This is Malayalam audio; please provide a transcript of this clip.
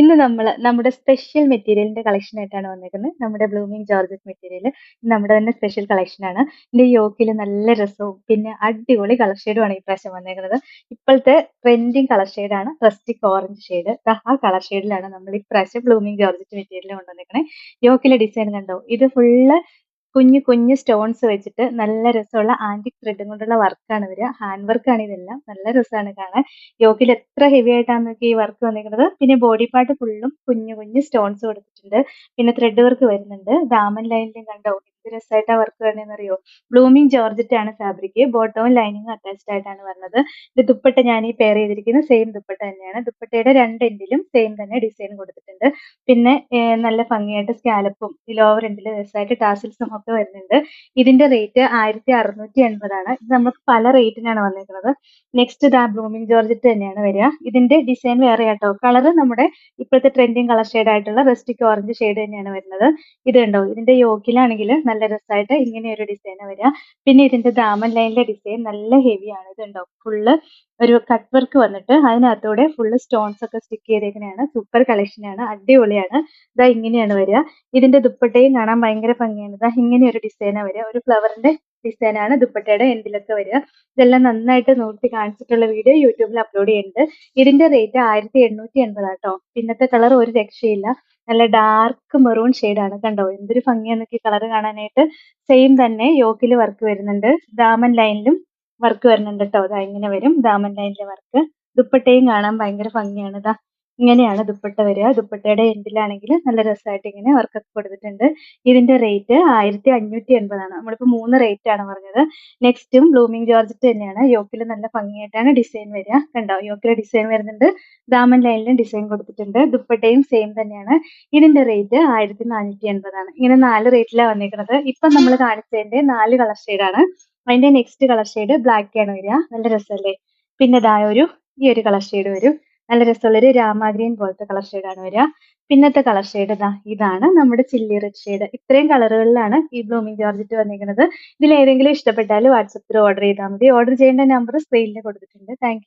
ഇന്ന് നമ്മൾ നമ്മുടെ സ്പെഷ്യൽ മെറ്റീരിയലിന്റെ കളക്ഷൻ ആയിട്ടാണ് വന്നിരിക്കുന്നത്. നമ്മുടെ ബ്ലൂമിംഗ് ജോർജറ്റ് മെറ്റീരിയൽ നമ്മുടെ തന്നെ സ്പെഷ്യൽ കളക്ഷൻ ആണ്. ഇതിന്റെ യോക്കിൽ നല്ല രസവും പിന്നെ അടിപൊളി കളർ ഷെയ്ഡുമാണ് ഈ പ്രാവശ്യം വന്നേക്കുന്നത്. ഇപ്പോഴത്തെ ട്രെൻഡിങ് കളർ ഷെയ്ഡാണ് റസ്റ്റിക് ഓറഞ്ച് ഷെയ്ഡ് ആ കളർ ഷെയ്ഡിലാണ് നമ്മൾ ഈ പ്രാവശ്യം ബ്ലൂമിങ് ജോർജറ്റ് മെറ്റീരിയൽ കൊണ്ടുവന്നിരിക്കുന്നത് യോക്കിലെ ഡിസൈൻ കണ്ടോ? ഇത് ഫുള്ള് കുഞ്ഞു കുഞ്ഞു സ്റ്റോൺസ് വെച്ചിട്ട് നല്ല രസമുള്ള ആന്റിക് ത്രെഡും കൊണ്ടുള്ള വർക്കാണ് വരിക ഹാൻഡ് വർക്കാണ് ഇതെല്ലാം. നല്ല രസമാണ് കാണാൻ. യോക്കിൽ എത്ര ഹെവി ആയിട്ടാണ് നോക്കി ഈ വർക്ക് വന്നിരിക്കുന്നത്. പിന്നെ ബോഡി പാർട്ട് ഫുള്ളും കുഞ്ഞു കുഞ്ഞു സ്റ്റോൺസ് കൊടുത്തിട്ടുണ്ട്. പിന്നെ ത്രെഡ് വർക്ക് വരുന്നുണ്ട്. ദാമൻ ലൈനിലും കണ്ടോ? രസമായിട്ടാ വർക്ക് വരുന്നതെന്ന് അറിയോ ബ്ലൂമിംഗ് ജോർജറ്റ് ആണ് ഫാബ്രിക് ബോട്ടവും ലൈനിങ്ങും അറ്റാച്ച്ഡ് ആയിട്ടാണ് വരുന്നത് ഇത് ദുപ്പട്ട ഞാൻ ഈ പെയർ ചെയ്തിരിക്കുന്ന സെയിം ദുപ്പട്ട തന്നെയാണ്. ദുപ്പട്ടയുടെ രണ്ട് എൻഡിലും സെയിം തന്നെ ഡിസൈൻ കൊടുത്തിട്ടുണ്ട്. പിന്നെ നല്ല ഭംഗിയായിട്ട് സ്കാലപ്പും ഈ ലോവർ എൻഡിൽ രസമായിട്ട് ടാസിൽസും ഒക്കെ വരുന്നുണ്ട്. ഇതിന്റെ റേറ്റ് ആയിരത്തി അറുന്നൂറ്റി എൺപതാണ് ഇത് നമുക്ക് പല റേറ്റിനാണ് വന്നിരിക്കുന്നത് നെക്സ്റ്റ് ഇതാ ബ്ലൂമിംഗ് ജോർജറ്റ് തന്നെയാണ് വരിക. ഇതിന്റെ ഡിസൈൻ വേറെ ആട്ടോ കളർ നമ്മുടെ ഇപ്പോഴത്തെ ട്രെൻഡിങ് കളർ ഷെയ്ഡ് ആയിട്ടുള്ള റെസ്റ്റിക് ഓറഞ്ച് ഷെയ്ഡ് തന്നെയാണ് വരുന്നത്. ഇത് ഉണ്ടോ ഇതിന്റെ യോക്കിലാണെങ്കിൽ നല്ല രസമായിട്ട് ഇങ്ങനെ ഒരു ഡിസൈൻ വരിക പിന്നെ ഇതിന്റെ ദാമൻ ലൈനിലെ ഡിസൈൻ നല്ല ഹെവി ആണ്. ഇതുണ്ടോ? ഫുള്ള് ഒരു കട്ട് വർക്ക് വന്നിട്ട് അതിനകത്തൂടെ ഫുള്ള് സ്റ്റോൺസ് ഒക്കെ സ്റ്റിക്ക് ചെയ്തേക്കുന്നതാണ് സൂപ്പർ കളക്ഷൻ ആണ്. അടിപൊളിയാണ്. ഇതാ ഇങ്ങനെയാണ് വരിക ഇതിന്റെ ദുപ്പട്ടയും കാണാൻ ഭയങ്കര ഭംഗിയാണ്. ഇതാ ഇങ്ങനെ ഒരു ഡിസൈനാണ് വരിക ഒരു ഫ്ലവറിന്റെ ഡിസൈനാണ് ദുപ്പട്ടയുടെ എൻഡിലൊക്കെ വരിക ഇതെല്ലാം നന്നായിട്ട് നോക്കി കാണിച്ചിട്ടുള്ള വീഡിയോ യൂട്യൂബിൽ അപ്ലോഡ് ചെയ്യുന്നുണ്ട് ഇതിന്റെ റേറ്റ് ആയിരത്തി എണ്ണൂറ്റി എൺപതാട്ടോ പിന്നത്തെ കളർ ഒരു രക്ഷയില്ല. നല്ല ഡാർക്ക് മെറൂൺ ആണ്. കണ്ടോ? എന്തൊരു ഭംഗിയാന്നൊക്കെ കളർ കാണാനായിട്ട്. സെയിം തന്നെ യോക്കിൽ വർക്ക് വരുന്നുണ്ട്. ദാമൻ ലൈനിലും വർക്ക് വരുന്നുണ്ട് കേട്ടോ അതാ ഇങ്ങനെ വരും. ദാമൻ ലൈനിലെ വർക്ക് ദുപ്പട്ടയും കാണാൻ ഭയങ്കര ഭംഗിയാണ്. ഇതാ ഇങ്ങനെയാണ് ദുപ്പട്ട വരിക. ദുപ്പട്ടയുടെ എൻഡിലാണെങ്കിൽ നല്ല രസമായിട്ട് ഇങ്ങനെ വർക്കൊക്കെ കൊടുത്തിട്ടുണ്ട്. ഇതിന്റെ റേറ്റ് ആയിരത്തി അഞ്ഞൂറ്റി എൺപതാണ് നമ്മളിപ്പോൾ മൂന്ന് റേറ്റ് ആണ് പറഞ്ഞത്. നെക്സ്റ്റും ബ്ലൂമിംഗ് ജോർജറ്റ് തന്നെയാണ്. യോക്കിൽ നല്ല ഭംഗിയായിട്ടാണ് ഡിസൈൻ വരിക. കണ്ടോ? യോക്കിലെ ഡിസൈൻ വരുന്നുണ്ട്. ദാമൻ ലൈനിലും ഡിസൈൻ കൊടുത്തിട്ടുണ്ട്. ദുപ്പട്ടയും സെയിം തന്നെയാണ്. ഇതിന്റെ റേറ്റ് ആയിരത്തി നാനൂറ്റി എൺപതാണ് ഇങ്ങനെ നാല് റേറ്റിലാണ് വന്നിരിക്കുന്നത് ഇപ്പം നമ്മൾ കാണിച്ചതിന്റെ നാല് കളർ ഷെയ്ഡാണ് അതിന്റെ നെക്സ്റ്റ് കളർ ഷെയ്ഡ് ബ്ലാക്ക് ആണ് വരിക. നല്ല രസമല്ലേ? പിന്നെ ഇതായ ഒരു ഈ ഒരു കളർ ഷെയ്ഡ് വരും. നല്ല രസമുള്ള ഒരു രാമാഗ്രീൻ പോലത്തെ കളർ ഷെയ്ഡാണ് വരിക. പിന്നത്തെ കളർ ഷെയ്ഡ് ഇതാ ഇതാണ് നമ്മുടെ ചില്ലി റെഡ് ഷെയ്ഡ് ഇത്രയും കളറുകളിലാണ് ഈ ബ്ലൂമിംഗ് ജോർജറ്റ് വന്നിരിക്കുന്നത്. ഇതിൽ ഏതെങ്കിലും ഇഷ്ടപ്പെട്ടാൽ വാട്സപ്പിൽ ഓർഡർ ചെയ്താൽ മതി. ഓർഡർ ചെയ്യേണ്ട നമ്പർ സ്ക്രീനിൽ കൊടുത്തിട്ടുണ്ട്. താങ്ക്